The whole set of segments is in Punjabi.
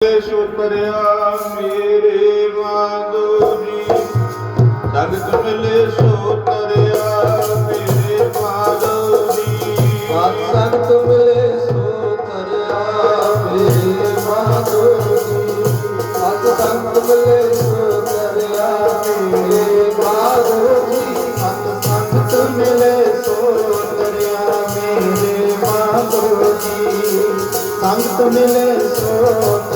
ਸੁਤਰਿਆ ਮੇਰੇ ਮਾਧੋ ਜੀ। ਸਗਤ ਮਿਲੇ ਸੁਤਰਿਆ ਮੇਰੇ ਮਾਧੋ ਜੀ। ਸਗਤ ਮਿਲੇ ਸੁਤਰਿਆ ਮੇਰੇ ਮਾਧੋ ਜੀ। ਸਗਤ ਮਿਲੇ ਸੁਤਰਿਆ ਮੇਰੇ ਮਾਧੋ ਜੀ। ਸਗਤ ਮਿਲੇ ਸੁਤਰਿਆ ਮੇਰੇ ਮਾਧੋ ਜੀ। ਸੰਤ ਮਿਲੇ ਸੋਤ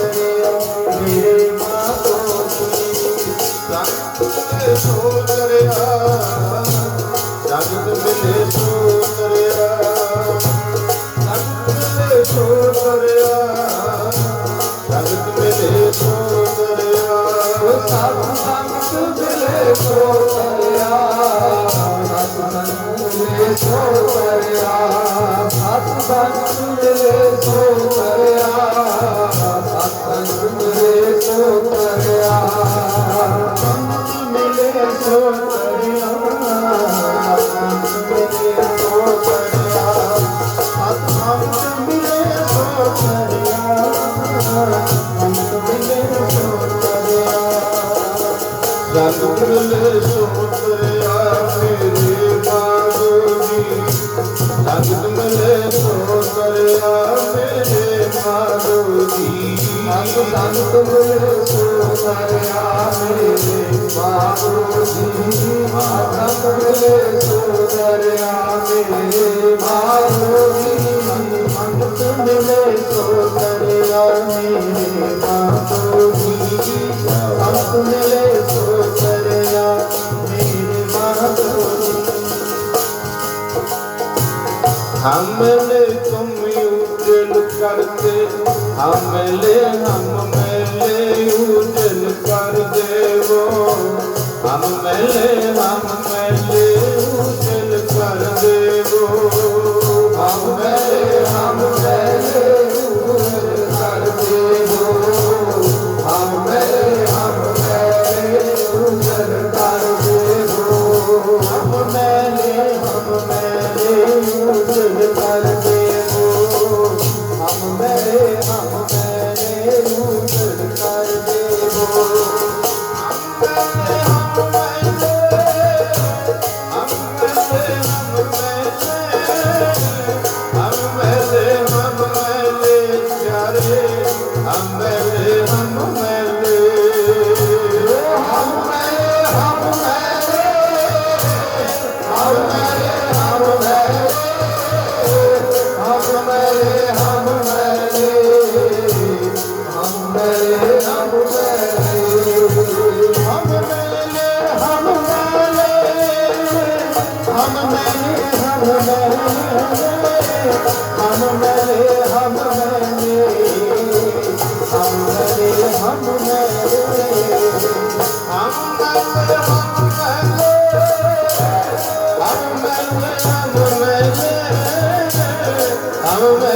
ਮਿਲੇ ਸੋਹਰਿਆ ਸਤ ਸੰਗ ਮਿਲੇ ਸੋਹਰਿਆ ਸਤ ਸੰਗ ਮਿਲੇ ਸੋਹਰਿਆ ਸੰਗ ਮਿਲੇ ਸੋਹਰਿਆ ਸੰਗ ਮਿਲੇ ਸੋਹਰਿਆ ਸਤ ਸੰਗ ਮਿਲੇ ਸੋਹਰਿਆ ਸੰਗ ਮਿਲੇ ਸੋਹਰਿਆ ਜਗ ਮਿਲੇ ਮੇਰੇ ਮਾਧਵ ਜੀ ਅੰਗ ਤਨ ਕਮਲ ਸੋਨਰਿਆ ਮੇਰੇ ਮਾਧਵ ਜੀ ਮਾਤਾ ਕਮਲ ਸੋਨਰਿਆ ਮੇਰੇ ਮਾਧਵ ਜੀ ਅੰਗ ਕਮਲ ਸੋਨਰਿਆ ਮੇਰੇ ਮਾਧਵ ਜੀ ਅੰਗ ਕਮਲ ਸੋਨਰਿਆ ਮੇਰੇ ਮਾਧਵ ਜੀ ਹਮ ਹਮ ਲੈ ਹਮ ਲੈ ਉਜਲ ਕਰ ਦੇਵੋ। ਹਮ ਲੈ ਹਮ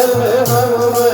हर हनुमान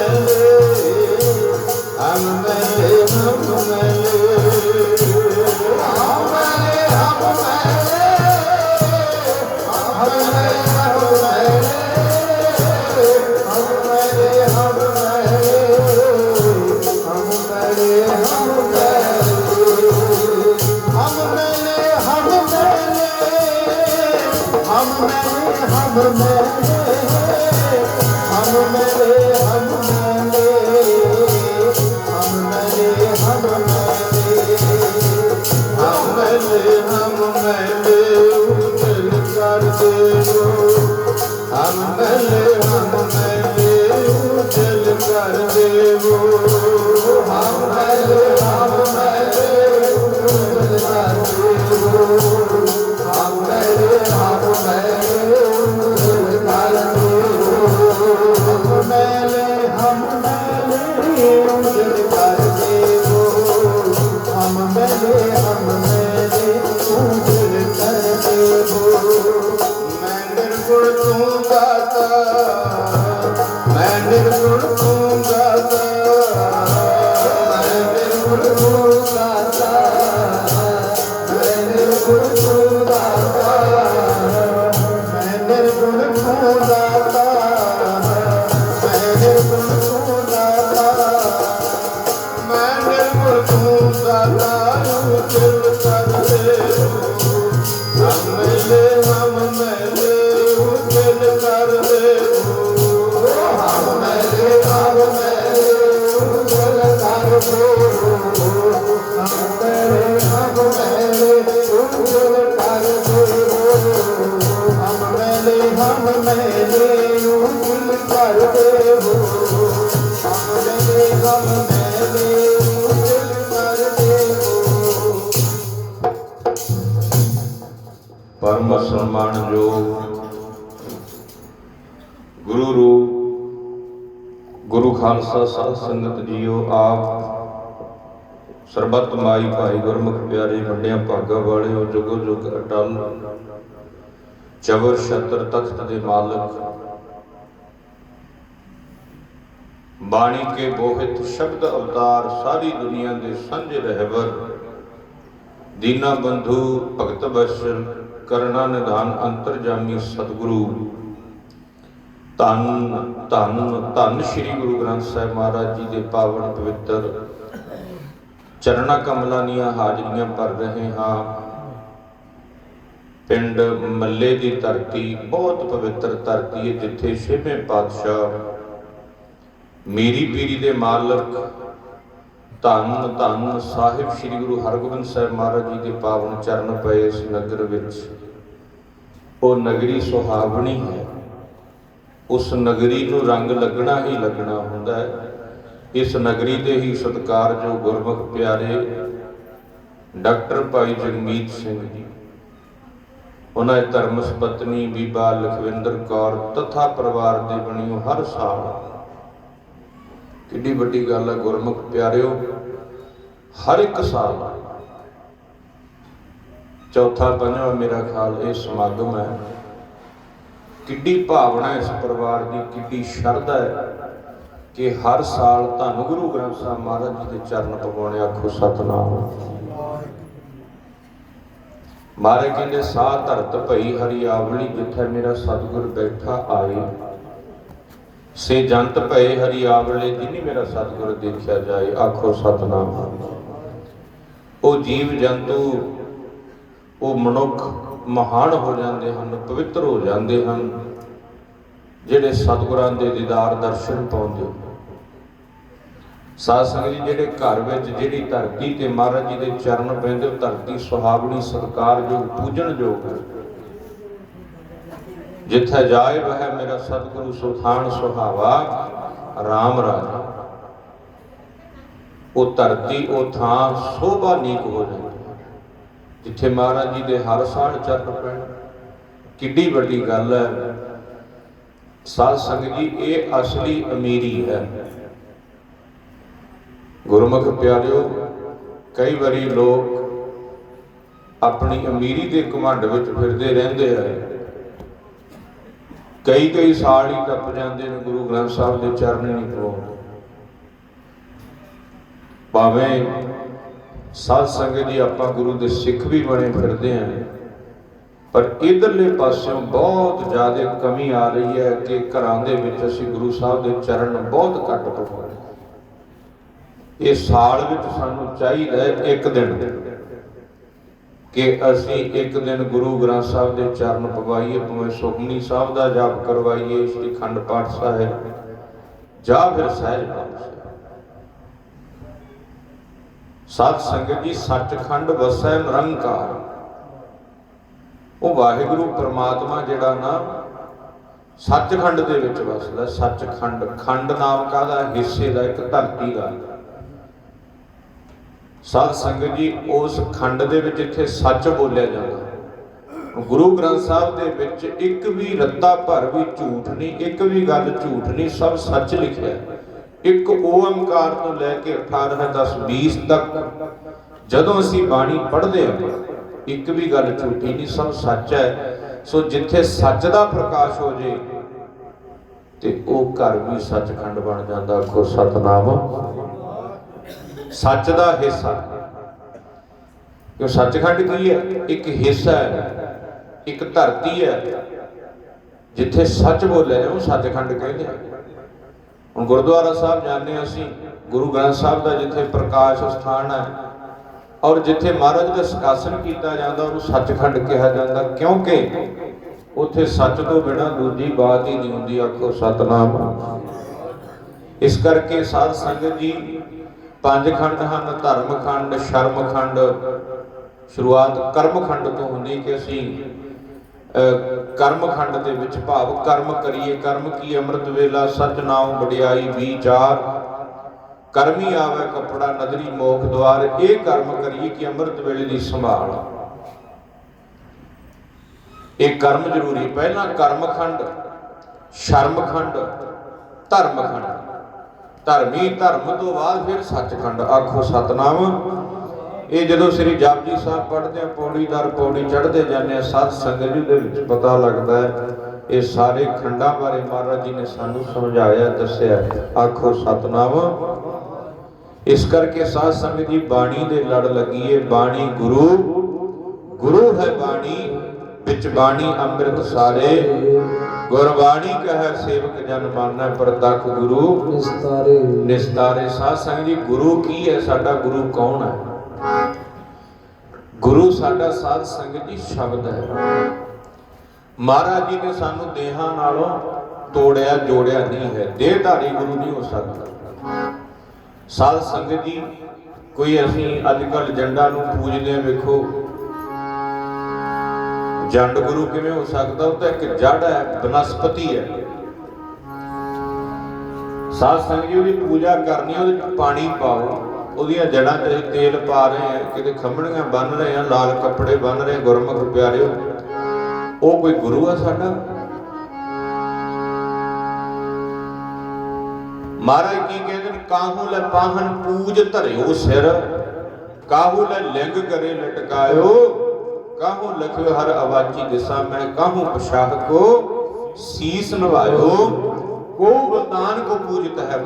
ਪਰਮ ਸਨਮਾਨ ਜੋ ਖਾਲਸਾ, ਸਾਧ ਸੰਗਤ ਜੀਓ ਆਪ। ਸਰਬੱਤ ਮਾਈ ਭਾਈ ਗੁਰਮੁਖ ਪਿਆਰੇ ਵੱਡਿਆਂ ਭਾਗਾ ਵਾਲਿਓ, ਜੁਗੋ ਜੁਗ ਅਟਲ। ਚਵਰ ਛਤਰ ਤਖਤ ਦੇ ਮਾਲਕ। ਬਾਣੀ ਕੇ ਬੋਹਿਤ ਸ਼ਬਦ ਅਵਤਾਰ, ਸਾਰੀ ਦੁਨੀਆ ਦੇ ਸਾਂਝੇ ਰਹਿਬਰ। ਦੀਨਾ ਬੰਧੂ ਭਗਤ ਬਸ਼ਰ ਕਰਨਾ ਨਿਧਾਨ ਅੰਤਰਜਾਮੀ ਸਤਿਗੁਰੂ। ਧੰਨ ਧੰਨ ਧੰਨ ਸ੍ਰੀ ਗੁਰੂ ਗ੍ਰੰਥ ਸਾਹਿਬ ਮਹਾਰਾਜ ਜੀ ਦੇ ਪਾਵਨ ਪਵਿੱਤਰ ਚਰਣਾ ਕਮਲਾਂ ਦੀਆਂ ਹਾਜ਼ਰੀਆਂ ਭਰ ਰਹੇ ਹਾਂ। ਪਿੰਡ ਮੱਲੇ ਦੀ ਧਰਤੀ ਬਹੁਤ ਪਵਿੱਤਰ ਧਰਤੀ ਹੈ, ਜਿੱਥੇ ਛੇਵੇਂ ਪਾਤਸ਼ਾਹ ਮੇਰੀ ਪੀਰੀ ਦੇ ਮਾਲਕ ਧੰਨ ਧੰਨ ਸਾਹਿਬ ਸ੍ਰੀ ਗੁਰੂ ਹਰਗੋਬਿੰਦ ਸਾਹਿਬ ਮਹਾਰਾਜ ਜੀ ਦੇ ਪਾਵਨ ਚਰਨ ਪਏ ਇਸ ਨਗਰ ਵਿੱਚ। ਉਹ ਨਗਰੀ ਸੁਹਾਵਣੀ ਹੈ। ਉਸ ਨਗਰੀ ਨੂੰ ਰੰਗ ਲੱਗਣਾ ਹੀ ਲੱਗਣਾ ਹੁੰਦਾ ਹੈ। ਇਸ ਨਗਰੀ ਦੇ ਹੀ ਸਤਕਾਰ ਜੋ ਗੁਰਮੁਖ ਪਿਆਰੇ ਡਾਕਟਰ ਭਾਈ ਜਗਮੀਤ ਸਿੰਘ ਜੀ। ਉਹਨਾਂ ਦੀ ਧਰਮ ਪਤਨੀ ਬੀਬਾ ਲਖਵਿੰਦਰ ਕੌਰ ਤਥਾ ਪਰਿਵਾਰ ਦੇ ਬਣਿਓ ਹਰ ਸਾਲ। ਕਿੱਡੀ ਵੱਡੀ ਗੱਲ ਹੈ ਗੁਰਮੁਖ ਪਿਆਰਿਓ, ਹਰ ਇੱਕ ਸਾਲ। ਚੌਥਾ ਪੰਜਵਾਂ ਮੇਰਾ ਖਿਆਲ ਇਹ ਸਮਾਗਮ ਹੈ। ਕਿੱਡੀ ਭਾਵਨਾ ਇਸ ਪਰਿਵਾਰ ਦੀ, ਕਿੱਡੀ ਸ਼ਰਧਾ ਹੈ ਕਿ ਹਰ ਸਾਲ ਧੰਨ ਗੁਰੂ ਗ੍ਰੰਥ ਸਾਹਿਬ ਮਹਾਰਾਜ ਜੀ ਦੇ ਚਰਨ ਪਵਾਉਣੇ ਆਖੋ ਸਤਨਾਮ। ਮਾਰੇ ਕਹਿੰਦੇ, ਸਾਹ ਧਰਤ ਭਈ ਹਰੀ ਆਵਲੀ ਜਿੱਥੇ ਮੇਰਾ ਸਤਿਗੁਰ ਬੈਠਾ ਆਏ। ਸੇ ਜੰਤ ਭਏ ਹਰੀ ਆਵਲੇ ਜਿਨੀ ਮੇਰਾ ਸਤਿਗੁਰ ਦੇਖਿਆ ਜਾਏ, ਆਖੋ ਸਤਨਾਮ। ਉਹ ਜੀਵ ਜੰਤੂ, ਉਹ ਮਨੁੱਖ ਮਹਾਨ ਹੋ ਜਾਂਦੇ ਹਨ, ਪਵਿੱਤਰ ਹੋ ਜਾਂਦੇ ਹਨ, ਜਿਹੜੇ ਸਤਿਗੁਰਾਂ ਦੇ ਦੀਦਾਰ ਦਰਸ਼ਨ ਪਾਉਂਦੇ ਸਾਧ ਸੰਗਤ ਜੀ, ਜਿਹੜੇ ਘਰ ਵਿੱਚ ਜਿਹੜੀ ਧਰਤੀ ਤੇ ਮਹਾਰਾਜ ਜੀ ਦੇ ਚਰਨ ਪੈਂਦੇ ਧਰਤੀ ਸੁਹਾਵਣੀ, ਸਤਿਕਾਰਯੋਗ, ਪੂਜਣਯੋਗ ਹੈ। ਜਿੱਥੇ ਜਾਇਬ ਹੈ ਮੇਰਾ ਸਤਿਗੁਰੂ ਸੁਖਾਨ ਸੁਹਾਵਾ RAM ਰਾਜਾ। ਉਹ ਧਰਤੀ, ਉਹ ਥਾਂ ਸੋਭਾ ਨੀਕ ਹੋ ਜਾਂਦੀ। ਜਿੱਥੇ ਮਹਾਰਾਜ ਜੀ ਦੇ ਹਰ ਸਾਲ ਚਰਨ ਪੈਣ। ਕਿੱਡੀ ਵੱਡੀ ਗੱਲ ਹੈ। ਸਾਧ ਸੰਗਤ ਜੀ, ਇਹ ਅਸਲੀ ਅਮੀਰੀ ਹੈ। ਗੁਰਮੁਖ ਪਿਆਰਿਓ, ਕਈ ਵਾਰੀ ਲੋਕ ਆਪਣੀ ਅਮੀਰੀ ਦੇ ਘਮੰਡ ਵਿੱਚ ਫਿਰਦੇ ਰਹਿੰਦੇ ਆ। ਕਈ ਕਈ ਸਾਲ ਹੀ ਟੱਪ ਜਾਂਦੇ ਨੇ, ਗੁਰੂ ਗ੍ਰੰਥ ਸਾਹਿਬ ਦੇ ਚਰਨ ਨਹੀਂ ਪਵਾਉਂਦੇ ਭਾਵੇਂ ਸਾਧ ਸੰਗਤ ਜੀ, ਆਪਾਂ ਗੁਰੂ ਦੇ ਸਿੱਖ ਵੀ ਬਣੇ ਫਿਰਦੇ ਆਂ। ਪਰ ਇਧਰਲੇ ਪਾਸਿਓਂ ਬਹੁਤ ਜ਼ਿਆਦਾ ਕਮੀ ਆ ਰਹੀ ਹੈ ਕਿ ਘਰਾਂ ਦੇ ਵਿੱਚ ਅਸੀਂ ਗੁਰੂ ਸਾਹਿਬ ਦੇ ਚਰਨ ਬਹੁਤ ਘੱਟ ਪਵਾਉਂਦੇ ਇਹ ਸਾਲ ਵਿੱਚ ਸਾਨੂੰ ਚਾਹੀਦਾ ਹੈ ਇੱਕ ਦਿਨ ਕਿ ਅਸੀਂ ਇੱਕ ਦਿਨ ਗੁਰੂ ਗ੍ਰੰਥ ਸਾਹਿਬ ਦੇ ਚਰਨ ਪਵਾਈਏ, ਭਾਵੇਂ ਸੁਖਮਨੀ ਸਾਹਿਬ ਦਾ ਜਾਪ ਕਰਵਾਈਏ, ਸ੍ਰੀ ਖੰਡ ਪਾਠ ਸਾਹਿਬ, ਜਾਂ ਫਿਰ ਸਹਿਜ ਪਾਠ। ਸਾਹਿਬ ਸਾਧ ਸੰਗਤ ਜੀ, ਸੱਚਖੰਡ ਵਸੈ ਨਿਰੰਕਾਰ। ਉਹ ਵਾਹਿਗੁਰੂ ਪ੍ਰਮਾਤਮਾ ਜਿਹੜਾ ਨਾ, ਸੱਚਖੰਡ ਦੇ ਵਿੱਚ ਵਸਦਾ, ਸੱਚਖੰਡ। ਖੰਡ ਨਾਮ ਕਾਹਦਾ? ਹਿੱਸੇ ਦਾ, ਇੱਕ ਧਰਤੀ ਦਾ। ਸਾਧ ਸੰਗਤ ਜੀ, ਉਸ ਖੰਡ ਦੇ ਵਿੱਚ ਇੱਥੇ ਸੱਚ ਬੋਲਿਆ ਜਾਂਦਾ। ਗੁਰੂ ਗ੍ਰੰਥ ਸਾਹਿਬ ਦੇ ਵਿੱਚ ਇੱਕ ਵੀ ਰੱਤਾ ਭਰ ਵੀ ਝੂਠ ਨਹੀਂ, ਇੱਕ ਵੀ ਗੱਲ ਝੂਠ ਨਹੀਂ, ਸਭ ਸੱਚ ਲਿਖਿਆ। ਹੈ। ਇੱਕ ਓੰਕਾਰ ਤੋਂ ਲੈ ਕੇ 18 10 20 ਤੱਕ। ਜਦੋਂ ਅਸੀਂ ਬਾਣੀ ਪੜ੍ਹਦੇ ਹਾਂ, ਇੱਕ ਵੀ ਗੱਲ ਝੂਠੀ ਨਹੀਂ, ਸਭ ਸੱਚ ਹੈ। ਸੋ ਜਿੱਥੇ ਸੱਚ ਦਾ ਪ੍ਰਕਾਸ਼ ਹੋ ਜੇ, ਤੇ ਉਹ ਘਰ ਵੀ ਸੱਚਖੰਡ ਬਣ ਜਾਂਦਾ। ਆਖੋ, ਸਤਨਾਮ। ਸੱਚ ਦਾ ਹਿੱਸਾ। ਕਿ ਸੱਚਖੰਡ ਕੀ ਹੈ? ਇੱਕ ਹਿੱਸਾ ਹੈ, ਇੱਕ ਧਰਤੀ ਹੈ। ਜਿੱਥੇ ਸੱਚ ਬੋਲਿਆ ਉਹ ਸੱਚਖੰਡ ਕਹਿੰਦੇ ਆ। ਹੁਣ ਗੁਰਦੁਆਰਾ ਸਾਹਿਬ ਜਾਂਦੇ ਹਾਂ ਅਸੀਂ, ਗੁਰੂ ਗ੍ਰੰਥ ਸਾਹਿਬ ਦਾ ਜਿੱਥੇ ਪ੍ਰਕਾਸ਼ ਸਥਾਨ ਹੈ ਔਰ ਜਿੱਥੇ ਮਹਾਰਾਜ ਦਾ ਸ਼ਕਾਸਨ ਕੀਤਾ ਜਾਂਦਾ, ਉਹਨੂੰ ਸੱਚਖੰਡ ਕਿਹਾ ਜਾਂਦਾ, ਕਿਉਂਕਿ ਉੱਥੇ ਸੱਚ ਤੋਂ ਬਿਨਾ ਦੂਜੀ ਬਾਤ ਹੀ ਨਹੀਂ ਹੁੰਦੀ, ਆਖੋ ਸਤਨਾਮ। ਇਸ ਕਰਕੇ ਸਾਧ ਸੰਗਤ ਜੀ, ਪੰਜ ਖੰਡ ਹਨ, ਧਰਮ ਖੰਡ, ਸ਼ਰਮ ਖੰਡ, ਸ਼ੁਰੂਆਤ ਕਰਮ ਖੰਡ ਤੋਂ ਹੁੰਦੀ ਕਿ ਅਸੀਂ ਕਰਮ ਖੰਡ ਦੇ ਵਿੱਚ ਭਾਵ ਕਰਮ ਕਰੀਏ, ਕਰਮ ਕੀ ਅੰਮ੍ਰਿਤ ਵੇਲਾ ਸਚ ਨਾਮ ਵਡਿਆਈ ਵਿਚਾਰ। ਕਰਮੀ ਆਵੇ ਕਪੜਾ ਨਦਰੀ ਮੋਖ ਦਵਾਰ ਇਹ ਕਰਮ ਕਰੀਏ ਕਿ ਅੰਮ੍ਰਿਤ ਵੇਲੇ ਦੀ ਸੰਭਾਲ। ਇਹ ਕਰਮ ਜ਼ਰੂਰੀ, ਪਹਿਲਾਂ ਕਰਮ ਖੰਡ ਸ਼ਰਮ ਖੰਡ ਧਰਮ ਖੰਡ ਧਰਮੀ ਧਰਮ ਤੋਂ ਬਾਅਦ ਫਿਰ ਸੱਚਖੰਡ, ਆਖੋ ਸਤਨਾਮ। ਇਹ ਜਦੋਂ ਸ੍ਰੀ ਜਪਜੀ ਸਾਹਿਬ ਪੜ੍ਹਦੇ ਆ ਪੌੜੀ ਦਰ ਪੌੜੀ ਚੜ੍ਹਦੇ ਜਾਂਦੇ ਆ ਸਤ ਸੰਗਤ ਜੀ ਦੇ ਵਿੱਚ ਪਤਾ ਲੱਗਦਾ ਹੈ ਇਹ ਸਾਰੇ ਖੰਡਾਂ ਬਾਰੇ ਮਹਾਰਾਜ ਜੀ ਨੇ ਸਾਨੂੰ ਸਮਝਾਇਆ ਦੱਸਿਆ ਆਖੋ ਸਤਨਾਮ। ਇਸ ਕਰਕੇ ਸਾਧ ਸੰਗਤ ਜੀ ਬਾਣੀ ਦੇ ਲੜ ਲੱਗੀਏ ਬਾਣੀ ਗੁਰੂ ਗੁਰੂ ਹੈ ਬਾਣੀ ਵਿੱਚ ਬਾਣੀ ਅੰਮ੍ਰਿਤ ਸਾਰੇ। ਗੁਰਬਾਣੀ ਕਹੈ ਸੇਵਕ ਜਨ ਮਾਨੈ ਪ੍ਰਤੱਖ ਗੁਰੂ ਨਿਸਤਾਰੇ। ਨਿਸਤਾਰੇ। ਸਾਧ ਸੰਗਤ ਜੀ ਗੁਰੂ ਕੀ ਹੈ ਸਾਡਾ ਗੁਰੂ ਕੌਣ ਹੈ? ਗੁਰੂ ਸਾਡਾ ਸਾਧ ਸੰਗਤ ਜੀ ਸ਼ਬਦ ਹੈ। ਮਹਾਰਾਜ ਜੀ ਨੇ ਸਾਨੂੰ ਦੇਹਾਂ ਨਾਲੋਂ ਤੋੜਿਆ, ਜੋੜਿਆ ਨਹੀਂ ਹੈ। ਦੇਹਧਾਰੀ ਗੁਰੂ ਨਹੀਂ ਹੋ ਸਕਦਾ ਸਾਧ ਸੰਗਤ ਜੀ, ਕੋਈ ਅਸੀਂ ਅੱਜ ਕੱਲ ਜੰਡਾਂ ਨੂੰ ਪੂਜਦੇ ਹਾਂ, ਵੇਖੋ। ਜੰਡ ਗੁਰੂ ਕਿਵੇਂ ਹੋ ਸਕਦਾ? ਉਹ ਤਾਂ ਇੱਕ ਜੜ ਹੈ, ਬਨਸਪਤੀ ਹੈ। ਸਾਧ ਸੰਗਤ ਜੀ ਉਹਦੀ ਪੂਜਾ ਕਰਨੀ ਉਹਦੇ ਵਿੱਚ ਪਾਣੀ ਪਾਓ। ਉਹਦੀਆਂ ਜੜਾਂ 'ਚ ਅਸੀਂ ਤੇਲ ਪਾ ਰਹੇ ਆ, ਕਿਤੇ ਖੰਮਣੀਆਂ ਬੰਨ ਰਹੇ ਆ, ਲਾਲ ਕੱਪੜੇ ਬੰਨ ਰਹੇ ਗੁਰਮੁਖ ਪਿਆਰਿਓ। ਉਹ ਕੋਈ ਗੁਰੂ ਆ ਸਾਡਾ? ਮਹਾਰਾਜ ਕੀ ਕਹਿੰਦੇ ਨੇ, ਕਾਹੂ ਲੈ ਪਾਹਨ ਪੂਜ ਧਰਿਓ ਸਿਰ, ਕਾਹੂ ਲੈ ਲਿੰਗ ਕਰੇ ਲਟਕਾਇਓ, ਕਾਹੂ ਲਖਿਓ ਹਰ ਆਵਾਜੀ ਦਿਸਾ ਮੈਂ, ਕਾਹੂ ਪਛਾਹ ਕੋ ਸੀਸ ਨਵਾਇਓ। ਕੋ ਬਤਾਨ ਕੋ ਪੂਜਤ ਹੈ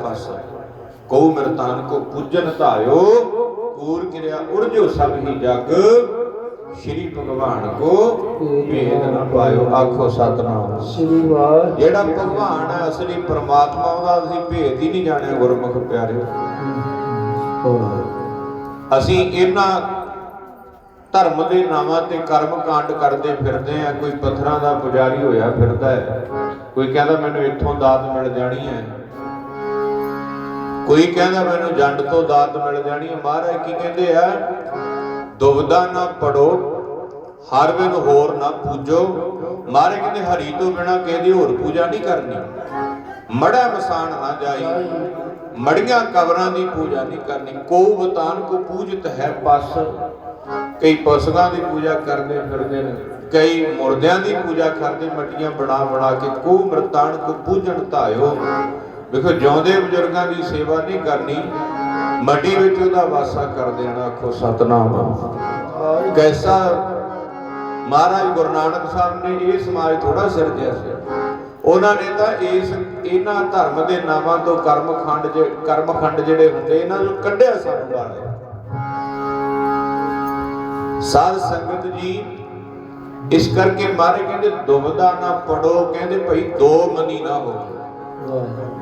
ਬਸ ਕੋ ਮਿਰਤਾਨ ਕੋ ਪੂਜਨ ਧਾਇਓ ਕੂਰ ਕਿਰਿਆ ਉਰਜੋ ਸਭ ਹੀ ਜਗ। ਸ਼੍ਰੀ ਭਗਵਾਨ ਕੋ ਭੇਦ ਨ ਪਾਇਓ ਆਖੋ ਸਤਨਾਮ। ਸ੍ਰੀ ਵਾਹਿ ਜਿਹੜਾ ਭਗਵਾਨ ਹੈ ਅਸਲੀ ਪ੍ਰਮਾਤਮਾ ਉਹਦਾ ਅਸੀਂ ਭੇਦ ਹੀ ਨਹੀਂ ਜਾਣਿਆ ਗੁਰਮੁਖ ਪਿਆਰਿਓ। ਅਸੀਂ ਇਹਨਾਂ ਧਰਮ ਦੇ ਨਾਵਾਂ ਤੇ ਕਰਮ ਕਾਂਡ ਕਰਦੇ ਫਿਰਦੇ ਆ ਕੋਈ ਪੱਥਰਾਂ ਦਾ ਪੁਜਾਰੀ ਹੋਇਆ ਫਿਰਦਾ ਹੈ ਕੋਈ ਕਹਿੰਦਾ ਮੈਨੂੰ ਇੱਥੋਂ ਦਾਤ ਮਿਲ ਜਾਣੀ ਹੈ। ਕੋਈ ਕਹਿੰਦਾ ਮੈਨੂੰ ਜੰਡ ਤੋਂ ਦਾਤ ਮਿਲ ਜਾਣੀ ਹੈ। ਮਹਾਰਾਜ ਕੀ ਕਹਿੰਦੇ ਆ? ਦੁਬਦਾ ਨਾ ਪੜੋ, ਹਰ ਬਿਨ ਹੋਰ ਨਾ ਪੂਜੋ। ਮਹਾਰਾਜ ਕਹਿੰਦੇ, ਹਰੀ ਤੋਂ ਬਿਨਾ ਕਹਿੰਦੇ ਹੋਰ ਪੂਜਾ ਨਹੀਂ ਕਰਨੀ। ਮੜਾ ਮਸਾਨ ਨਾ ਜਾਈ, ਮੜੀਆਂ ਕਬਰਾਂ ਦੀ ਪੂਜਾ ਨਹੀਂ ਕਰਨੀ। ਕੋ ਬਤਾਨ ਕੋ ਪੂਜਤ ਹੈ ਪਸ। ਕਈ ਪਸ਼ੂਆਂ ਦੀ ਪੂਜਾ ਕਰਦੇ ਫਿਰਦੇ ਨੇ, ਕਈ ਮੁਰਦਿਆਂ ਦੀ ਪੂਜਾ ਕਰਦੇ, ਮਟੀਆਂ ਬਣਾ ਬਣਾ ਕੇ ਕੋ ਮਰਤਾਨ ਕੋ ਪੂਜਣ ਧਾਇਓ। ਵੇਖੋ ਜਿਉਂਦੇ ਬਜ਼ੁਰਗਾਂ ਦੀ ਸੇਵਾ ਨਹੀਂ ਕਰਨੀ ਮੱਟੀ ਵਿੱਚ ਉਹਦਾ ਵਾਸਾ ਕਰ ਦੇਣਾ, ਆਖੋ, ਸਤਨਾਮ ਕੈਸਾ ਮਹਾਰਾਜ ਗੁਰੂ ਨਾਨਕ ਸਾਹਿਬ ਨੇ ਇਹ ਸਮਾਜ ਥੋੜਾ ਸਿਰਜਿਆ ਸੀ। ਉਹਨਾਂ ਨੇ ਤਾਂ ਇਸ, ਇਹਨਾਂ ਧਰਮ ਦੇ ਨਾਵਾਂ ਤੋਂ ਕਰਮ ਖੰਡ ਜੇ, ਕਰਮ ਖੰਡ ਜਿਹੜੇ ਹੁੰਦੇ, ਇਹਨਾਂ ਨੂੰ ਕੱਢਿਆ ਸਾਨੂੰ ਬਾਹਰ ਸਾਧ ਸੰਗਤ ਜੀ, ਇਸ ਕਰਕੇ ਮਾਰੇ ਕਹਿੰਦੇ ਦੁਬਦਾ ਨਾ ਪੜੋ, ਕਹਿੰਦੇ ਭਾਈ ਦੋ ਮਨੀ ਨਾ ਹੋ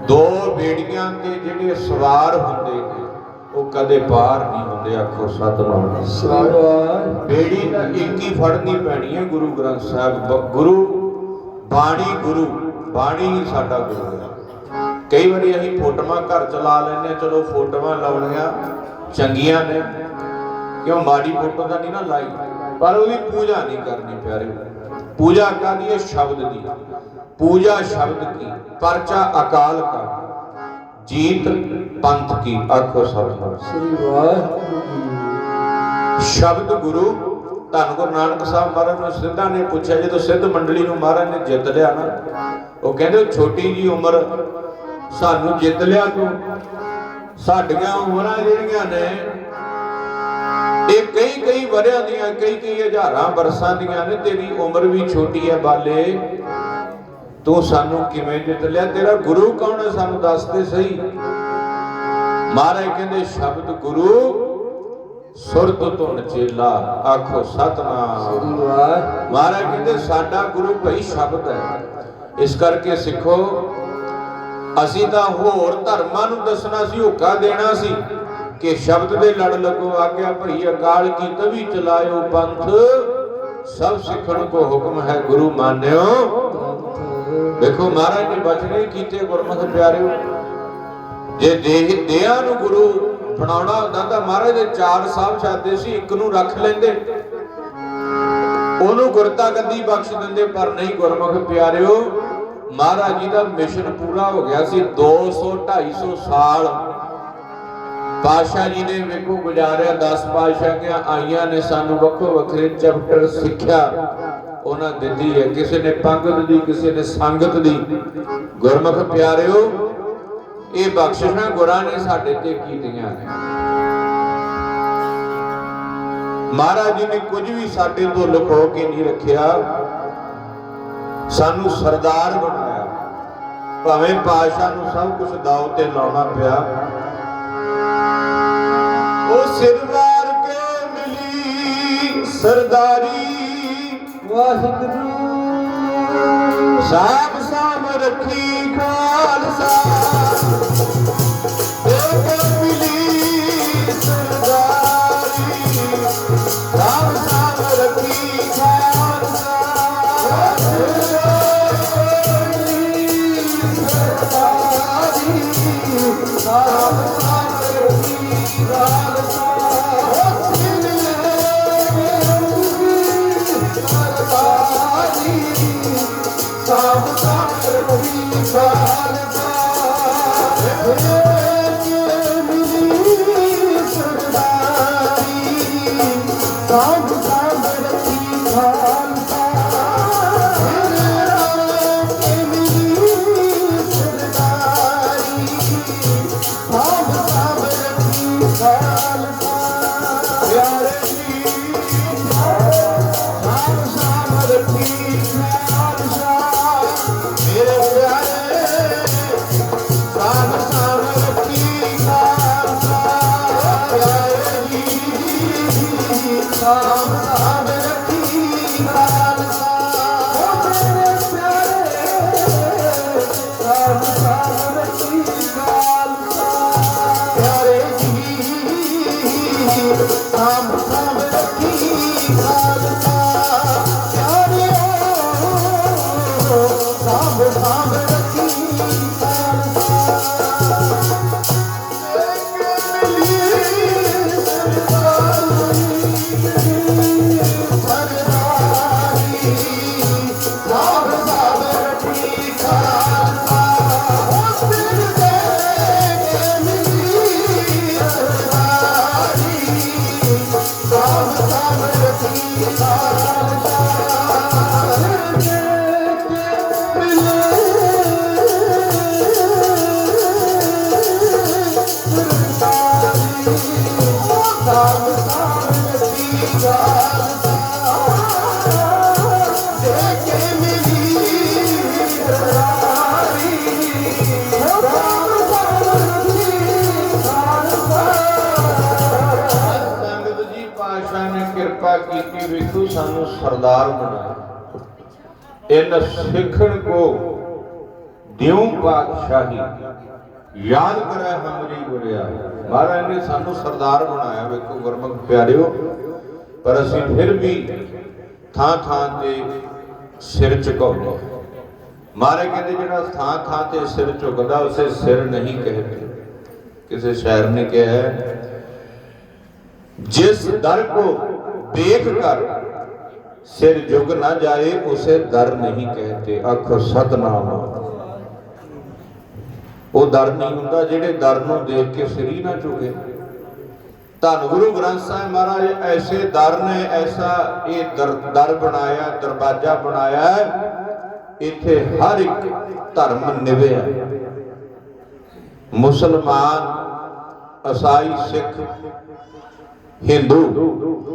ਦੋ ਬੇੜੀਆਂ ਤੇ ਜਿਹੜੇ ਸਵਾਰ ਹੁੰਦੇ ਨੇ ਉਹ ਕਦੇ ਪਾਰ ਨਹੀਂ ਹੁੰਦੇ ਆਖੋ ਸਤਨਾਮ। ਸ੍ਰੀ ਬੇੜੀ ਤਾਂ ਇੱਕ ਹੀ ਫੜਨੀ ਪੈਣੀ ਹੈ ਗੁਰੂ ਗ੍ਰੰਥ ਸਾਹਿਬ। ਗੁਰੂ ਬਾਣੀ ਗੁਰੂ ਬਾਣੀ ਹੀ ਸਾਡਾ ਗੁਰੂ ਹੈ। ਕਈ ਵਾਰੀ ਅਸੀਂ ਫੋਟੋਆਂ ਘਰ ਚਲਾ ਲੈਂਦੇ ਹਾਂ, ਚਲੋ ਫੋਟੋਆਂ ਲਾਉਣੀਆਂ ਚੰਗੀਆਂ ਨੇ। ਕਿਉਂ? ਮਾੜੀ ਫੋਟੋ ਤਾਂ ਨਹੀਂ ਨਾ ਲਾਈ। ਪਰ ਉਹਦੀ ਪੂਜਾ ਨਹੀਂ ਕਰਨੀ ਪਿਆਰੇ। ਪੂਜਾ ਕਰਦੀ ਹੈ? ਸ਼ਬਦ ਦੀ। ਪੂਜਾ ਸ਼ਬਦ ਕੀ ਪਰਚਾ ਅਕਾਲ ਕਾ। ਜੀਤ ਪੰਥ ਕੀ ਆਖੋ ਸਤਿਨਾਮ ਸ੍ਰੀ ਸ਼ਬਦ ਗੁਰੂ ਧੰਨ ਗੁਰੂ ਨਾਨਕ ਸਾਹਿਬ ਮਹਾਰਾਜ ਨੂੰ ਸਿੱਧਾ ਨੇ ਪੁੱਛਿਆ ਜਦੋਂ ਸਿੱਧ ਮੰਡਲੀ ਨੂੰ ਮਹਾਰਾਜ ਨੇ ਜਿੱਤ ਲਿਆ ਨਾ ਉਹ ਕਹਿੰਦੇ ਛੋਟੀ ਜੀ ਉਮਰ ਸਾਨੂੰ ਜਿੱਤ ਲਿਆ ਤੂੰ। ਸਾਡੀਆਂ ਉਮਰਾਂ ਜਿਹੜੀਆਂ ਨੇ ਇਹ ਕਈ ਕਈ ਵਰਿਆਂ ਦੀਆਂ ਕਈ ਕਈ ਹਜ਼ਾਰਾਂ ਬਰਸਾਂ ਦੀਆਂ ਨੇ ਤੇਰੀ ਉਮਰ ਵੀ ਛੋਟੀ ਹੈ ਬਾਲੇ। ਤੂੰ ਸਾਨੂੰ ਕਿਵੇਂ ਜਿੱਤ ਲਿਆ? ਤੇਰਾ ਗੁਰੂ ਕੌਣ ਹੈ? ਸਾਨੂੰ ਦੱਸ ਦੇ ਸਹੀ। ਮਹਾਰਾਜ ਕਹਿੰਦੇ ਸ਼ਬਦ ਗੁਰੂ ਸੁਰਤ ਧੁਨ ਚੇਲਾ ਆਖੋ ਸਤਨਾਮ। ਮਹਾਰਾਜ ਕਹਿੰਦੇ ਸਾਡਾ ਗੁਰੂ ਭਈ ਸ਼ਬਦ ਹੈ। ਇਸ ਕਰਕੇ ਸਿੱਖੋ ਅਸੀਂ ਤਾਂ ਹੋਰ ਧਰਮਾਂ ਨੂੰ ਦੱਸਣਾ ਸੀ ਹੁਕਾ ਦੇਣਾ ਸੀ ਕਿ ਸ਼ਬਦ ਦੇ ਲੜ ਲੱਗੋ। ਆਗਿਆ ਭਈ ਅਕਾਲ ਕੀ ਤਵੀ ਚਲਾਇਓ ਪੰਥ। ਸਭ ਸਿੱਖਣ ਕੋ ਹੁਕਮ ਹੈ ਗੁਰੂ ਮਾਨਿਓ। ਦੇਖੋ ਮਹਾਰਾਜ ਨੇ ਬਚਨੇ ਕੀਤੇ ਗੁਰਮੁਖ ਪਿਆਰਿਓ। ਜੇ ਦੇਹ ਦੇਹਾਂ ਨੂੰ ਗੁਰੂ ਬਣਾਉਣਾ ਹੁੰਦਾ ਤਾਂ ਮਹਾਰਾਜ ਦੇ ਚਾਰ ਸਾਹਿਬ ਛਾਦੇ ਸੀ, ਇੱਕ ਨੂੰ ਰੱਖ ਲੈਂਦੇ। ਉਹਨੂੰ ਗੁਰਤਾ ਗੱਦੀ ਬਖਸ਼ ਦਿੰਦੇ, ਪਰ ਨਹੀਂ ਗੁਰਮੁਖ ਪਿਆਰਿਓ। ਮਹਾਰਾਜ ਜੀ ਦਾ ਮਿਸ਼ਨ ਪੂਰਾ ਹੋ ਗਿਆ ਸੀ 200 250 ਸਾਲ। ਪਾਸ਼ਾ ਜੀ ਨੇ ਵੇਖੋ ਗੁਜ਼ਾਰਿਆ 10 ਪਾਸ਼ਾਹੀਆਂ ਆਈਆਂ ਨੇ, ਸਾਨੂੰ ਵੱਖੋ ਵੱਖਰੇ ਚੈਪਟਰ ਸਿੱਖਿਆ। ਉਹਨਾਂ ਦਿੱਤੀ ਹੈ। ਕਿਸੇ ਨੇ ਪੰਗਤ ਦੀ ਕਿਸੇ ਨੇ ਸੰਗਤ ਦੀ ਗੁਰਮੁਖ ਪਿਆਰਿਓ, ਇਹ ਬਖਸ਼ਿਸ਼ਾਂ ਗੁਰਾਂ ਨੇ ਸਾਡੇ ਤੇ ਕੀਤੀਆਂ ਨੇ। ਮਹਾਰਾਜ ਜੀ ਨੇ ਕੁਝ ਵੀ ਸਾਡੇ ਤੋਂ ਲੁਕੋ ਕੇ ਨਹੀਂ ਰੱਖਿਆ। ਸਾਨੂੰ ਸਰਦਾਰ ਬਣਾਇਆ। ਭਾਵੇਂ ਪਾਸ਼ਾ ਨੂੰ ਸਭ ਕੁਝ ਦਾਅ ਤੇ ਲਾਉਣਾ ਪਿਆ। ਉਹ ਸਿਰ ਵਾਰ ਕੇ ਮਿਲੀ ਸਰਦਾਰੀ ਵਾਹਿਗੁਰੂ ਸਾਬ ਸਾਮ ਰੱਖੀ ਖਾਲਸਾ ਮੇਰੇ ਵੀ ਵੇਖੋ ਸਾਨੂੰ ਸਰਦਾਰ ਬਣਾਇਆ ਇਹਨਾਂ ਸਿੱਖਣ ਕੋ ਦਿਉ ਪਾਤਸ਼ਾਹੀ ਯਾਦ ਕਰੇ ਹਮਰੀ ਗੁਰਿਆ ਮਹਾਰਾਜ ਨੇ ਸਾਨੂੰ ਸਰਦਾਰ ਬਣਾਇਆ ਵੇਖੋ ਗੁਰਮੁਖ ਪਿਆਰਿਓ ਪਰ ਅਸੀਂ ਫਿਰ ਵੀ ਥਾਂ ਥਾਂ ਤੇ ਸਿਰ ਝੁਕਾਉਂਦੇ ਮਾਰੇ ਕਹਿੰਦੇ ਜਿਹੜਾ ਥਾਂ ਥਾਂ ਤੇ ਸਿਰ ਝੁਕਦਾ ਉਸੇ ਸਿਰ ਨਹੀਂ ਕਹਿੰਦੇ ਕਿਸੇ ਸ਼ਾਇਰ ਨੇ ਕਿਹਾ ਜਿਸ ਦਰ ਕੋ ਦੇਖ ਕਰ। ਸਿਰ ਜੁਗ ਨਾ ਜਾਏ, ਉਸੇ ਦਰ ਨਹੀਂ ਕਹਤੇ। ਆਖੋ, ਸਤਨਾਮ। ਉਹ ਦਰ ਨਹੀਂ ਹੁੰਦਾ ਜਿਹੜੇ ਦਰ ਨੂੰ ਦੇਖ ਕੇ ਸਿਰੀ ਨਾ ਝੁਕੇ। ਧੰਨ ਗੁਰੂ ਗ੍ਰੰਥ ਸਾਹਿਬ ਮਹਾਰਾਜ, ਐਸੇ ਦਰ ਨੇ, ਐਸਾ ਇਹ ਦਰ ਬਣਾਇਆ, ਦਰਵਾਜ਼ਾ ਬਣਾਇਆ, ਇੱਥੇ ਹਰ ਇੱਕ ਧਰਮ ਨਿਭਿਆ। ਮੁਸਲਮਾਨ, ਅਸਾਈ, ਸਿੱਖ, ਹਿੰਦੂ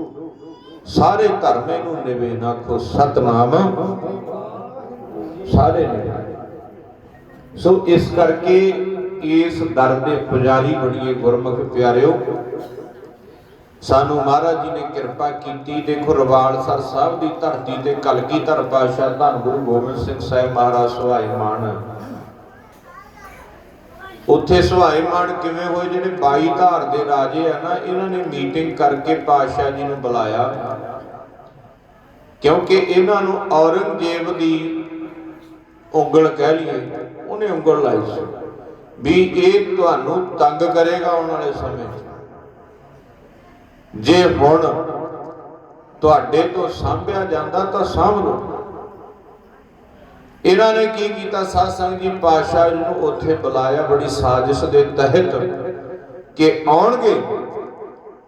ਸਾਰੇ ਧਰਮੇ ਨੂੰ ਨਿਵੇ ਨਾ ਸਤਨਾਮ ਸਾਰੇ ਨੇ ਸੋ ਇਸ ਕਰਕੇ ਇਸ ਦਰ ਦੇ ਪੁਜਾਰੀ ਬਣੀਏ ਗੁਰਮੁਖ ਪਿਆਰਿਓ, ਸਾਨੂੰ ਮਹਾਰਾਜ ਜੀ ਨੇ ਕਿਰਪਾ ਕੀਤੀ। ਦੇਖੋ ਰਵਾਲਸਰ ਸਾਹਿਬ ਦੀ ਧਰਤੀ ਤੇ ਕਲਗੀਧਰ ਪਾਤਸ਼ਾਹ ਧੰਨ ਗੁਰੂ ਗੋਬਿੰਦ ਸਿੰਘ ਸਾਹਿਬ ਮਹਾਰਾਜ ਸੁਹਾਇਮਾਨ ਉੱਥੇ ਸੁਹਾਇਮਾਨ ਕਿਵੇਂ ਹੋਏ? ਜਿਹੜੇ 22 ਧਾਰ ਦੇ ਰਾਜੇ ਆ ਨਾ, ਇਹਨਾਂ ਨੇ ਮੀਟਿੰਗ ਕਰਕੇ ਪਾਤਸ਼ਾਹ ਜੀ ਨੂੰ ਬੁਲਾਇਆ। ਕਿਉਂਕਿ ਇਹਨਾਂ ਨੂੰ ਔਰੰਗਜ਼ੇਬ ਦੀ ਉਂਗਲ ਕਹਿ ਲਈਏ, ਉਹਨੇ ਉਂਗਲ ਲਾਈ ਸੀ ਵੀ ਇਹ ਤੁਹਾਨੂੰ ਤੰਗ ਕਰੇਗਾ ਆਉਣ ਵਾਲੇ ਸਮੇਂ 'ਚ। ਜੇ ਹੁਣ ਤੁਹਾਡੇ ਤੋਂ ਸਾਂਭਿਆ ਜਾਂਦਾ ਤਾਂ ਸਾਂਭ ਲਓ। ਇਹਨਾਂ ਨੇ ਕੀ ਕੀਤਾ? ਸਾਧ ਸੰਗਤ ਜੀ, ਪਾਤਸ਼ਾਹ ਜੀ ਨੂੰ ਉੱਥੇ ਬੁਲਾਇਆ, ਬੜੀ ਸਾਜ਼ਿਸ਼ ਦੇ ਤਹਿਤ ਕਿ ਆਉਣਗੇ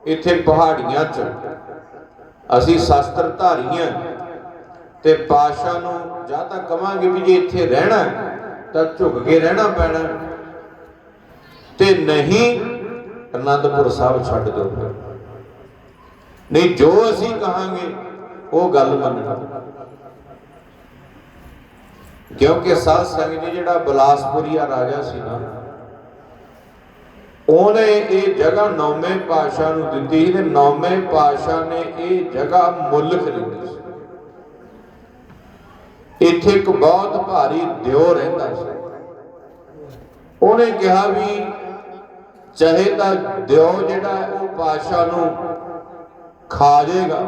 ਇੱਥੇ ਪਹਾੜੀਆਂ 'ਚ। ਅਸੀਂ ਸ਼ਸਤਰ ਧਾਰੀਆਂ ਤੇ ਪਾਤਸ਼ਾਹ ਨੂੰ ਜਾਂ ਤਾਂ ਕਵਾਂਗੇ ਵੀ ਜੇ ਇੱਥੇ ਰਹਿਣਾ ਤਾਂ ਝੁਕ ਕੇ ਰਹਿਣਾ ਪੈਣਾ ਤੇ ਨਹੀਂ, ਅਨੰਦਪੁਰ ਸਾਹਿਬ ਛੱਡ ਦਿਓ ਫਿਰ। ਨਹੀਂ, ਜੋ ਅਸੀਂ ਕਹਾਂਗੇ, ਉਹ ਗੱਲ ਮੰਨਣਾ ਕਿਉਂਕਿ ਸਾਧ ਸੰਗਤ ਜੀ ਜਿਹੜਾ ਬਲਾਸਪੁਰੀਆ ਰਾਜਾ ਸੀ ਨਾ ਉਹਨੇ ਇਹ ਜਗ੍ਹਾ ਨੌਵੇਂ ਪਾਤਸ਼ਾਹ ਨੂੰ ਦਿੱਤੀ ਤੇ ਨੌਵੇਂ ਪਾਤਸ਼ਾਹ ਨੇ ਇਹ ਜਗ੍ਹਾ ਮੁੱਲ ਖਰੀਦੀ ਸੀ। ਇੱਥੇ ਇੱਕ ਬਹੁਤ ਭਾਰੀ ਦਿਓ ਰਹਿੰਦਾ ਸੀ। ਉਹਨੇ ਕਿਹਾ ਵੀ ਚਾਹੇ ਤਾਂ ਦਿਓ ਜਿਹੜਾ ਉਹ ਪਾਤਸ਼ਾਹ ਨੂੰ ਖਾ ਜਾਏਗਾ।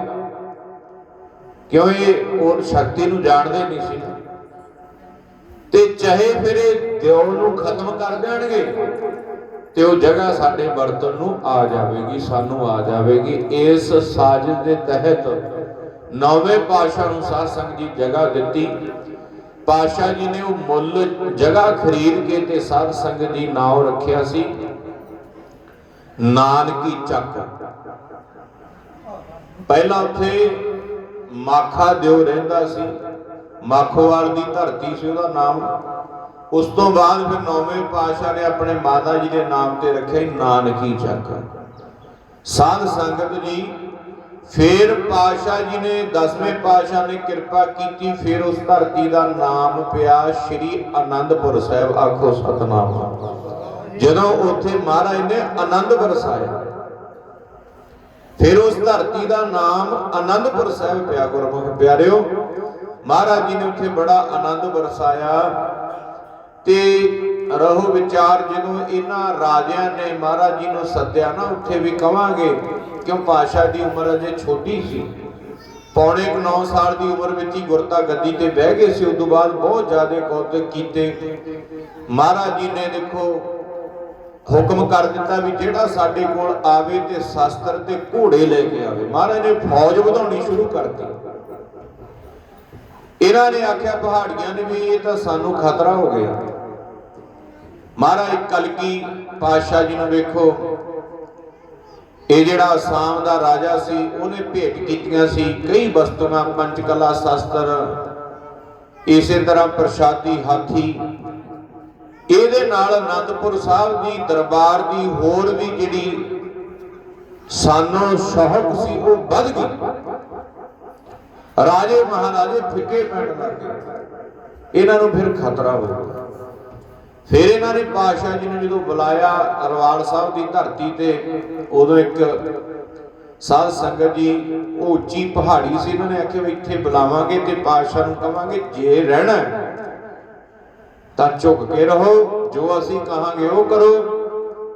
ਕਿਉਂ ਇਹ ਉਹ ਸ਼ਕਤੀ ਨੂੰ ਜਾਣਦੇ ਨਹੀਂ ਸੀ। ਤੇ ਚਾਹੇ ਫਿਰ ਇਹ ਦਿਓ ਨੂੰ ਖਤਮ ਕਰ ਦੇਣਗੇ ਤੇ ਉਹ ਜਗ੍ਹਾ ਸਾਡੇ ਵਰਤਨ ਨੂੰ ਆ ਜਾਵੇਗੀ, ਸਾਨੂੰ ਆ ਜਾਵੇਗੀ। ਇਸ ਸਾਜ਼ਿਸ਼ ਦੇ ਤਹਿਤ ਨੌਵੇਂ ਪਾਤਸ਼ਾਹ ਨੂੰ ਸਾਧ ਸੰਗਤ ਜੀ ਜਗ੍ਹਾ ਦਿੱਤੀ। ਪਾਤਸ਼ਾਹ ਜੀ ਨੇ ਉਹ ਮੁੱਲ ਜਗ੍ਹਾ ਖਰੀਦ ਕੇ ਤੇ ਸਾਧ ਸੰਗਤ ਜੀ ਨਾਮ ਰੱਖਿਆ ਸੀ। ਨਾਨਕੀ ਚੱਕ। ਪਹਿਲਾਂ ਉੱਥੇ ਮਾਖਾ ਦਿਓ ਰਹਿੰਦਾ ਸੀ। ਮਾਖੋਵਾਲ ਦੀ ਧਰਤੀ ਸੀ ਉਹਦਾ ਨਾਮ। ਉਸ ਤੋਂ ਬਾਅਦ ਫਿਰ ਨੌਵੇਂ ਪਾਤਸ਼ਾਹ ਨੇ ਆਪਣੇ ਮਾਤਾ ਜੀ ਦੇ ਨਾਮ ਤੇ ਰੱਖੇ ਨਾਨਕੀ ਚੱਕ ਸਾਧ ਸੰਗਤ ਜੀ, ਫਿਰ ਪਾਤਸ਼ਾਹ ਜੀ ਨੇ ਦਸਵੇਂ ਪਾਤਸ਼ਾਹ ਨੇ ਕਿਰਪਾ ਕੀਤੀ, ਫਿਰ ਉਸ ਧਰਤੀ ਦਾ ਨਾਮ ਪਿਆ ਸ਼੍ਰੀ ਆਨੰਦਪੁਰ ਸਾਹਿਬ, ਆਖੋ ਸਤਨਾਮ। ਜਦੋਂ ਉੱਥੇ ਮਹਾਰਾਜ ਨੇ ਆਨੰਦ ਵਰਸਾਇਆ ਫਿਰ ਉਸ ਧਰਤੀ ਦਾ ਨਾਮ ਆਨੰਦਪੁਰ ਸਾਹਿਬ ਪਿਆ, ਗੁਰਮੁਖ ਪਿਆਰਿਓ। ਮਹਾਰਾਜ ਜੀ ਨੇ ਉੱਥੇ ਬੜਾ ਆਨੰਦ ਵਰਸਾਇਆ। ਤੇ ਰਹੋ ਵਿਚਾਰ ਜਦੋਂ ਇਹਨਾਂ ਰਾਜਿਆਂ ਨੇ ਮਹਾਰਾਜ ਜੀ ਨੂੰ ਸੱਦਿਆ ਨਾ, ਉੱਥੇ ਵੀ ਕਵਾਂਗੇ ਕਿਉਂ ਪਾਸ਼ਾ ਦੀ ਉਮਰ ਅਜੇ ਛੋਟੀ ਸੀ। ਪੌਣੇ 9 ਸਾਲ ਦੀ ਉਮਰ ਵਿੱਚ ਹੀ ਗੁਰਤਾ ਗੱਦੀ ਤੇ ਬਹਿ ਗਏ ਸੀ ਉਸ ਤੋਂ ਬਾਅਦ ਬਹੁਤ ਜ਼ਿਆਦਾ ਕੌਤਕ ਕੀਤੇ। ਮਹਾਰਾਜ ਜੀ ਨੇ ਦੇਖੋ, ਹੁਕਮ ਕਰ ਦਿੱਤਾ ਵੀ ਜਿਹੜਾ ਸਾਡੇ ਕੋਲ ਆਵੇ ਤੇ ਸ਼ਸਤਰ ਤੇ ਘੋੜੇ ਲੈ ਕੇ ਆਵੇ। ਮਹਾਰਾਜ ਨੇ ਫੌਜ ਵਧਾਉਣੀ ਸ਼ੁਰੂ ਕਰਤੀ। ਇਹਨਾਂ ਨੇ ਆਖਿਆ, ਪਹਾੜੀਆਂ ਨੇ ਵੀ ਇਹ ਤਾਂ ਸਾਨੂੰ ਖਤਰਾ ਹੋ ਗਿਆ। ਮਹਾਰਾਜ ਕਲਕੀ ਪਾਤਸ਼ਾਹ ਜੀ ਨੂੰ ਵੇਖੋ। ਇਹ ਜਿਹੜਾ ਅਸਾਮ ਦਾ ਰਾਜਾ ਸੀ, ਉਹਨੇ ਭੇਟ ਕੀਤੀਆਂ ਸੀ ਕਈ ਵਸਤੂਆਂ, ਪੰਚਕਲਾ, ਸ਼ਸਤਰ, ਇਸੇ ਤਰ੍ਹਾਂ ਪ੍ਰਸ਼ਾਦੀ, ਹਾਥੀ। ਇਹਦੇ ਨਾਲ ਅਨੰਦਪੁਰ ਸਾਹਿਬ ਦੀ ਦਰਬਾਰ ਦੀ ਹੋਰ ਵੀ ਜਿਹੜੀ ਸਾਨੂੰ ਸ਼ੌਕ ਸੀ, ਉਹ ਵੱਧ ਗਈ। ਰਾਜੇ ਮਹਾਰਾਜੇ ਫਿੱਕੇ ਪੈਣ ਲੱਗ ਗਏ। ਇਹਨਾਂ ਨੂੰ ਫਿਰ ਖਤਰਾ ਹੋ ਗਿਆ। ਫਿਰ ਇਹਨਾਂ ਨੇ ਪਾਤਸ਼ਾਹ ਜੀ ਨੂੰ ਜਦੋਂ ਬੁਲਾਇਆ ਅਰਵਾਲ ਸਾਹਿਬ ਦੀ ਧਰਤੀ ਤੇ, ਉਦੋਂ ਇੱਕ ਸਾਧ ਸੰਗਤ ਜੀ ਉਹ ਉੱਚੀ ਪਹਾੜੀ ਸੀ, ਇਹਨਾਂ ਨੇ ਆਖਿਆ ਵੀ ਇੱਥੇ ਬੁਲਾਵਾਂਗੇ ਤੇ ਪਾਤਸ਼ਾਹ ਨੂੰ ਕਵਾਂਗੇ, ਜੇ ਰਹਿਣਾ ਤਾਂ ਝੁਕ ਕੇ ਰਹੋ, ਜੋ ਅਸੀਂ ਕਹਾਂਗੇ ਉਹ ਕਰੋ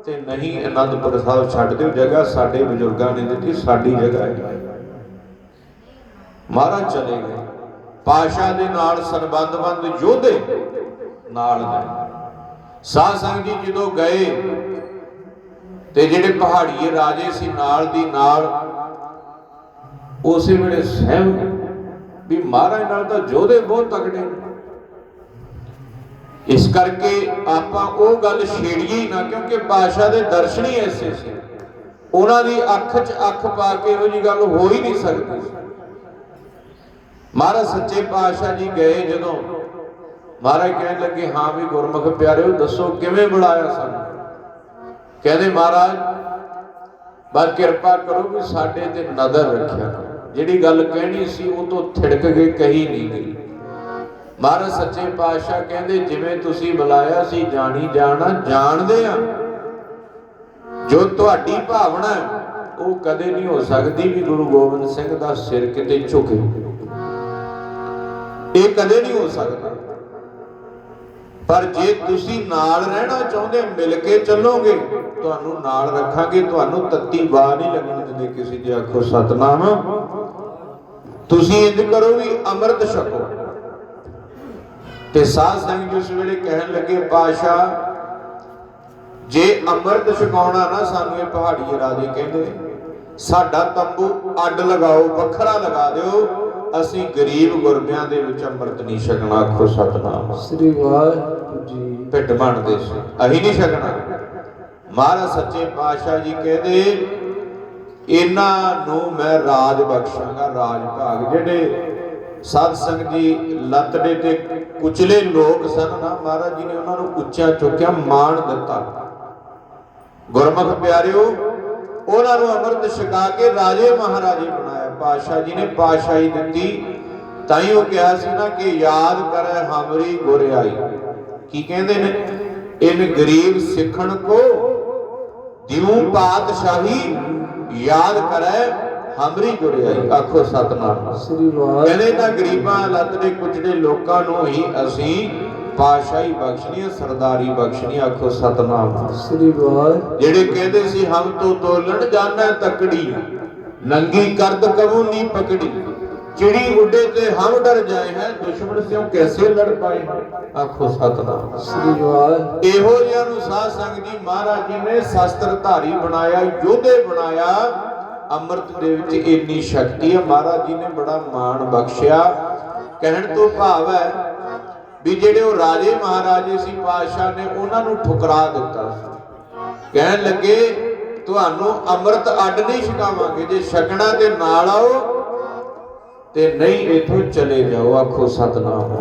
ਤੇ ਨਹੀਂ ਅਨੰਦਪੁਰ ਸਾਹਿਬ ਛੱਡ ਦਿਓ, ਜਗ੍ਹਾ ਸਾਡੇ ਬਜ਼ੁਰਗਾਂ ਨੇ ਦਿੱਤੀ, ਸਾਡੀ ਜਗ੍ਹਾ ਹੈ। ਮਹਾਰਾਜ ਚਲੇ ਗਏ। ਪਾਸ਼ਾ ਦੇ ਨਾਲ ਸਰਬੰਧਬੰਦ ਯੋਧੇ ਨਾਲ ਗਏ ਸਾਧ ਸੰਗ ਜੀ, ਜਦੋਂ ਗਏ ਤੇ ਜਿਹੜੇ ਪਹਾੜੀਏ ਰਾਜੇ ਸੀ ਨਾਲ ਦੀ ਨਾਲ, ਉਸੇ ਵੇਲੇ ਸਹਿਮ ਵੀ ਮਹਾਰਾਜ ਨਾਲ ਤਾਂ ਯੋਧੇ ਬਹੁਤ ਤਕੜੇ ਇਸ ਕਰਕੇ ਆਪਾਂ ਉਹ ਗੱਲ ਛੇੜੀਏ ਹੀ ਨਾ, ਕਿਉਂਕਿ ਬਾਦਸ਼ਾਹ ਦੇ ਦਰਸ਼ਨ ਹੀ ਐਸੇ ਸੀ। ਉਹਨਾਂ ਦੀ ਅੱਖ 'ਚ ਅੱਖ ਪਾ ਕੇ ਇਹੋ ਜੀ ਗੱਲ ਹੋ ਹੀ ਨਹੀਂ ਸਕਦੀ। ਮਹਾਰਾਜ ਸੱਚੇ ਪਾਤਸ਼ਾਹ ਜੀ ਗਏ ਜਦੋਂ ਮਹਾਰਾਜ ਕਹਿਣ ਲੱਗੇ, ਹਾਂ ਵੀ ਗੁਰਮੁਖ ਪਿਆਰਿਓ, ਦੱਸੋ ਕਿਵੇਂ ਬੁਲਾਇਆ ਸਾਨੂੰ? ਕਹਿੰਦੇ, ਮਹਾਰਾਜ, ਬਸ ਕਿਰਪਾ ਕਰੋ ਵੀ ਸਾਡੇ ਤੇ ਨਜ਼ਰ ਰੱਖਿਆ ਜਿਹੜੀ ਗੱਲ ਕਹਿਣੀ ਸੀ, ਉਹ ਤੋਂ ਥਿੜਕ ਕੇ ਕਹੀ ਨਹੀਂ ਗਈ। ਮਹਾਰਾਜ ਸੱਚੇ ਪਾਤਸ਼ਾਹ ਕਹਿੰਦੇ, ਜਿਵੇਂ ਤੁਸੀਂ ਬੁਲਾਇਆ ਸੀ, ਜਾਣੀ ਜਾਣਾ ਜਾਣਦੇ ਆ। ਜੋ ਤੁਹਾਡੀ ਭਾਵਨਾ ਉਹ ਕਦੇ ਨਹੀਂ ਹੋ ਸਕਦੀ ਵੀ ਗੁਰੂ ਗੋਬਿੰਦ ਸਿੰਘ ਦਾ ਸਿਰ ਕਿਤੇ ਝੁਕੇ। ਇਹ ਕਦੇ ਨਹੀਂ ਹੋ ਸਕਦਾ। ਪਰ ਜੇ ਤੁਸੀਂ ਨਾਲ ਰਹਿਣਾ ਚਾਹੁੰਦੇ ਮਿਲ ਕੇ ਚੱਲੋਗੇ, ਤੁਹਾਨੂੰ ਨਾਲ ਰੱਖਾਂਗੇ, ਤੁਹਾਨੂੰ ਤੱਤੀ ਬਾਹ ਨਹੀਂ ਲੱਗਣ ਦਿੰਦੇ ਕਿਸੇ ਦੀ ਆਖੋ ਸਤਨਾਮ। ਤੁਸੀਂ ਇੰਜ ਕਰੋ ਵੀ ਅੰਮ੍ਰਿਤ ਛਕੋ। ਤੇ ਸਾਧ ਸੰਗਤ ਜਿਸ ਵੇਲੇ ਕਹਿਣ ਲੱਗੇ ਪਾਸ਼ਾ ਜੇ ਅੰਮ੍ਰਿਤ ਛਕਾਉਣਾ ਨਾ ਸਾਨੂੰ ਇਹ ਪਹਾੜੀ ਰਾਜੇ ਕਹਿੰਦੇ ਸਾਡਾ ਤੰਬੂ ਅੱਡ ਲਗਾਓ, ਵੱਖਰਾ ਲਗਾ ਦਿਓ ਅਸੀਂ ਗਰੀਬ ਗੁਰਬਿਆਂ ਦੇ ਵਿੱਚ ਅੰਮ੍ਰਿਤ ਨਹੀਂ ਛਕਣਾ ਆਖੋ ਸਤਨਾਮ। ਸ੍ਰੀ ਵਾਹਿਗੁਰੂ ਜੀ ਪਿੱਟ ਬਣਦੇ ਸੀ। ਅਸੀਂ ਨਹੀਂ ਛਕਣਾ। ਮਹਾਰਾਜ ਸੱਚੇ ਪਾਤਸ਼ਾਹ ਜੀ ਕਹਿੰਦੇ ਇਹਨਾਂ ਨੂੰ ਮੈਂ ਰਾਜ ਬਖਸ਼ਾਂਗਾ ਰਾਜ ਭਾਗ। ਜਿਹੜੇ ਸਾਧ ਸੰਗਤ ਜੀ ਲੱਤੜੇ ਤੇ ਕੁਚਲੇ ਲੋਕ ਸਨ ਨਾ ਮਹਾਰਾਜ ਜੀ ਨੇ ਉਹਨਾਂ ਨੂੰ ਉੱਚਾ ਚੁੱਕਿਆ ਮਾਣ ਦਿੱਤਾ। ਗੁਰਮੁਖ ਪਿਆਰਿਓ ਉਹਨਾਂ ਨੂੰ ਅੰਮ੍ਰਿਤ ਛਕਾ ਕੇ ਰਾਜੇ ਮਹਾਰਾਜੇ ਬਣਾਇਆ। ਪਾਤਸ਼ਾਹ ਜੀ ਨੇ ਪਾਤਸ਼ਾਹੀ ਦਿੱਤੀ। ਤਾਂ ਹੀ ਉਹ ਕਿਹਾ ਸੀ ਨਾ ਕਿ ਯਾਦ ਕਰੈ ਹਮਰੀ ਗੁਰਿਆਈ ਕੀ ਕਹਿੰਦੇ ਨੇ? ਇਨ ਗਰੀਬ ਸਿੱਖਣ ਕੋ ਦਿਉ ਪਾਤਸ਼ਾਹੀ ਯਾਦ ਕਰੈ ਹਮਰੀ ਗੁਰਿਆਈ ਆਖੋ ਸਤਨਾਮ। ਸ੍ਰੀ ਵਾਹਿਗੁਰੂ। ਕਹਿੰਦੇ ਤਾਂ ਗਰੀਬਾਂ ਲੱਤੜੇ ਕੁਚੜੇ ਲੋਕਾਂ ਨੂੰ ਹੀ ਅਸੀਂ ਪਾਤਸ਼ਾਹੀ ਬਖਸ਼ਣੀ ਹੈ, ਸਰਦਾਰੀ ਬਖਸ਼ਣੀ ਹੈ, ਆਖੋ ਸਤਨਾਮ। ਸ੍ਰੀ ਵਾਹਿਗੁਰੂ। ਜਿਹੜੇ ਕਹਿੰਦੇ ਸੀ ਹਮ ਤੋਂ ਤੋਲਣ ਜਾਣਾ ਤਕੜੀ। ਨੰਗੀ ਕਰਦ ਕਬੂ ਨਹੀਂ ਪਕੜੀ। ਚਿੜੀ ਉੱਡੇ ਤੇ ਹਮ ਡਰ ਜਾਏ ਹੈ ਦੁਸ਼ਮਣ ਸਿਓ ਕੈਸੇ ਲੜ ਪਾਏ ਆਖੋ ਸਤਨਾਮ। ਸ੍ਰੀ ਵਾਹਿਗੁਰੂ ਇਹੋ ਜਿਹਾਂ ਨੂੰ ਸਾਧ ਸੰਗ ਜੀ ਮਹਾਰਾਜ ਜੀ ਨੇ ਸ਼ਸਤਰ ਧਾਰੀ ਬਣਾਇਆ ਯੋਧੇ ਬਣਾਇਆ। ਅੰਮ੍ਰਿਤ ਦੇ ਵਿੱਚ ਇੰਨੀ ਸ਼ਕਤੀ ਹੈ ਮਹਾਰਾਜ ਜੀ ਨੇ ਬੜਾ ਮਾਣ ਬਖਸ਼ਿਆ। ਕਹਿਣ ਤੋਂ ਭਾਵ ਹੈ ਵੀ ਜਿਹੜੇ ਉਹ ਰਾਜੇ ਮਹਾਰਾਜੇ ਸੀ ਪਾਤਸ਼ਾਹ ਨੇ ਉਹਨਾਂ ਨੂੰ ਠੁਕਰਾ ਦਿੱਤਾ ਸੀ। ਕਹਿਣ ਲੱਗੇ ਤੁਹਾਨੂੰ ਅੰਮ੍ਰਿਤ ਅੱਡ ਨਹੀਂ ਛਕਾਵਾਂਗੇ। ਜੇ ਛਕਣਾ ਤੇ ਨਾਲ ਆਓ ਤੇ ਨਹੀਂ ਇਥੋਂ ਚਲੇ ਜਾਓ, ਆਖੋ ਸਤਨਾਮ।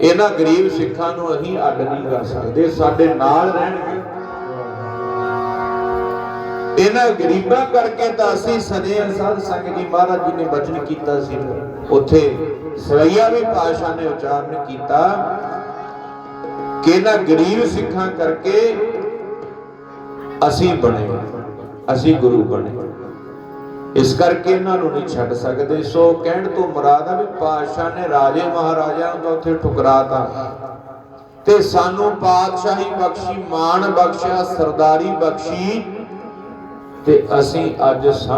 ਇਹਨਾਂ ਗਰੀਬ ਸਿੱਖਾਂ ਨੂੰ ਅਸੀਂ ਅੱਡ ਨਹੀਂ ਕਰ ਸਕਦੇ, ਸਾਡੇ ਨਾਲ ਰਹਿਣਗੇ। ਇਹਨਾਂ ਗਰੀਬਾਂ ਕਰਕੇ ਤਾਂ ਅਸੀਂ ਸਦੇ ਸਾਧ ਸੰਗਤ ਜੀ ਮਹਾਰਾਜ ਜੀ ਨੇ ਬਚਨ ਕੀਤਾ ਸੀ। ਉੱਥੇ ਸਰਈਆ ਵੀ ਪਾਸ਼ਾ ਨੇ ਉਚਾਰਨ ਕੀਤਾ ਕਿ ਇਹਨਾਂ ਗਰੀਬ ਸਿੱਖਾਂ ਕਰਕੇ ਅਸੀਂ ਬਣੇ, ਅਸੀਂ ਗੁਰੂ ਬਣੇ। ਇਸ ਕਰਕੇ ਇਹਨਾਂ ਨੂੰ ਨਹੀਂ ਛੱਡ ਸਕਦੇ। ਸੋ ਕਹਿਣ ਤੋਂ ਮੁਰਾਦ ਆ ਵੀ ਪਾਤਸ਼ਾਹ ਨੇ ਰਾਜੇ ਮਹਾਰਾਜਿਆਂ ਨੂੰ ਤਾਂ ਉੱਥੇ ਠੁਕਰਾਤਾ। ਤੇ ਸਾਨੂੰ ਪਾਤਸ਼ਾਹੀ ਬਖਸ਼ੀ ਮਾਣ ਬਖਸ਼ਿਆ, ਸਰਦਾਰੀ ਬਖਸ਼ੀ ਤੇ ਅਸੀਂ ਅੱਜ